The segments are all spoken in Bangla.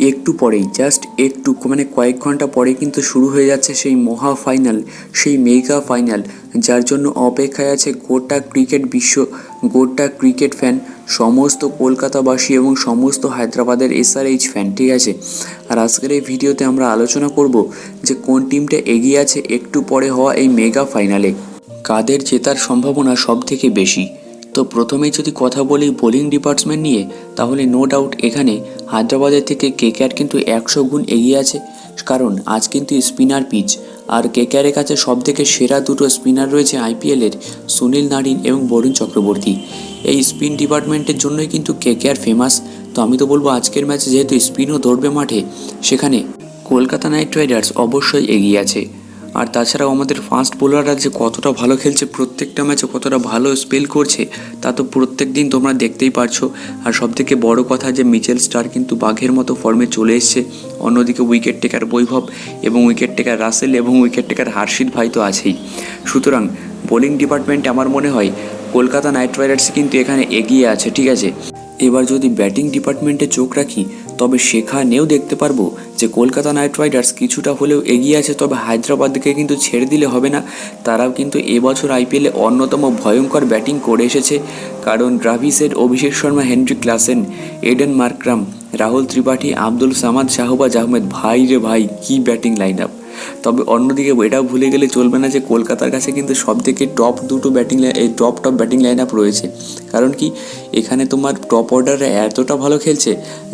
একটু পরেই জাস্ট একটু মানে কয়েক ঘণ্টা পরে কিন্তু শুরু হয়ে যাচ্ছে সেই মহা ফাইনাল সেই মেগা ফাইনাল যার জন্য অপেক্ষায় আছে গোটা ক্রিকেট বিশ্ব, গোটা ক্রিকেট ফ্যান সমস্ত কলকাতাবাসী এবং সমস্ত হায়দ্রাবাদের এসআরএইচ ফ্যান ঠিক আছে? আর আজকের এই ভিডিওতে আমরা আলোচনা করব যে কোন টিমটা এগিয়ে আছে একটু পরে হওয়া এই মেগা ফাইনালে কাদের জেতার সম্ভাবনা সব থেকে বেশি। তো প্রথমেই যদি কথা বলি বোলিং ডিপার্টমেন্ট নিয়ে, তাহলে নো ডাউট এখানে হায়দ্রাবাদের থেকে কেকেআর কিন্তু একশো গুণ এগিয়ে আছে। কারণ আজ কিন্তু স্পিনার পিচ। আর কেকেআরের কাছে সব থেকে সেরা দুটো স্পিনার রয়েছে আইপিএলের সুনীল নারিন এবং বরুণ চক্রবর্তী। এই স্পিন ডিপার্টমেন্টের জন্যই কিন্তু কেকেআর ফেমাস তো আমি তো বলব আজকের ম্যাচে যেহেতু স্পিনও ধরবে মাঠে, সেখানে কলকাতা নাইট রাইডার্স অবশ্যই এগিয়ে আছে। আর তাছাড়াও আমাদের ফাস্ট বোলাররা যে কতটা ভালো খেলছে, প্রত্যেকটা ম্যাচে কতটা ভালো স্পেল করছে, তা তো প্রত্যেক দিন তোমরা দেখতেই পারছ। আর সবথেকে বড় কথা যে মিচেল স্টার কিন্তু বাঘের মতো ফর্মে চলে এসছে। অন্যদিকে উইকেট টেকার বৈভব এবং উইকেট টেকার রাসেল এবং উইকেট টেকার হার্ষিত ভাই তো আছেই। সুতরাং বোলিং ডিপার্টমেন্টে আমার মনে হয়, কলকাতা নাইট রাইডার্স কিন্তু এখানে এগিয়ে আছে, ঠিক আছে? এবার যদি ব্যাটিং ডিপার্টমেন্টে চোখ রাখি, তবে সেখানেও দেখতে পারব যে কলকাতা নাইট রাইডার্স কিছুটা হলেও এগিয়ে আছে, তবে হায়দ্রাবাদকে কিন্তু ছেড়ে দিলে হবে না। তারাও কিন্তু এবছর আইপিএলে অন্যতম ভয়ঙ্কর ব্যাটিং করে এসেছে। কারণ ড্রাভিসের Abhishek Sharma, Henry Klaasen, Aiden Markram, Rahul Tripathi, Abdul Samad, Shahbaz Ahmed, ভাই রে ভাই, কী ব্যাটিং লাইন আপ তবে অন্যদিকে এটাও ভুলে গেলে চলবে না যে কলকাতার কাছে কিন্তু সব থেকে টপ দুটো ব্যাটিং এই top top batting line up রয়েছে। কারণ কি, এখানে তোমার টপ অর্ডাররা এতটা ভালো খেলছে,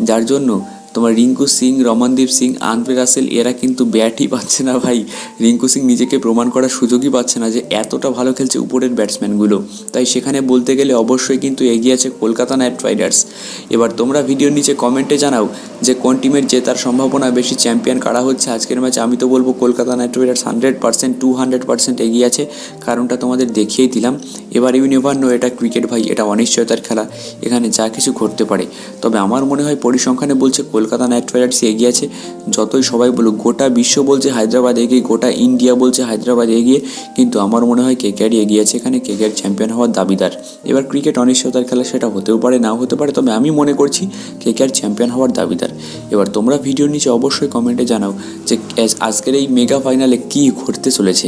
যার জন্য তোমার রিঙ্কু সিং, রমনদীপ সিং, আন্দ্রে রাসেল, এরা কিন্তু ব্যাটই পাচ্ছে না ভাই। রিঙ্কু সিং নিজেকে প্রমাণ করার সুযোগই পাচ্ছে না যে এতটা ভালো খেলছে উপরের ব্যাটসম্যানগুলো। তাই সেখানে বলতে গেলে অবশ্যই কিন্তু এগিয়ে আছে কলকাতা নাইট রাইডার্স। এবার তোমরা ভিডিওর নিচে কমেন্টে জানাও যে কোন টিমের জেতার সম্ভাবনা বেশি চ্যাম্পিয়ন কারা হচ্ছে। আজকের ম্যাচে আমি তো বলব Kolkata knight riders hundred percent, two hundred percent এগিয়ে আছে। কারণটা তোমাদের দেখিয়েই দিলাম। এবার ইউ নেভার নো, এটা ক্রিকেট ভাই, এটা অনিশ্চয়তার খেলা। এখানে যা কিছু ঘটতে পারে। তবে আমার মনে হয় পরিসংখ্যানে বলছে কলকাতা নাইট রাইডার্স এগিয়ে আছে। যতই সবাই বলুক, গোটা বিশ্ব বলছে হায়দ্রাবাদ এগিয়ে, গোটা ইন্ডিয়া বলছে হায়দ্রাবাদ এগিয়ে। কিন্তু আমার মনে হয় কেকেআরই এগিয়ে আছে এখানে কেকেআর চ্যাম্পিয়ন হওয়ার দাবিদার। এবার ক্রিকেট অনিশ্চয়তার খেলা সেটা হতেও পারে, নাও হতে পারে, তবে আমি মনে করছি কেকেআর চ্যাম্পিয়ন হওয়ার দাবিদার। এবার তোমরা ভিডিওর নিচে অবশ্যই কমেন্টে জানাও যে আজকের এই মেগা ফাইনালে কী ঘটতে চলেছে।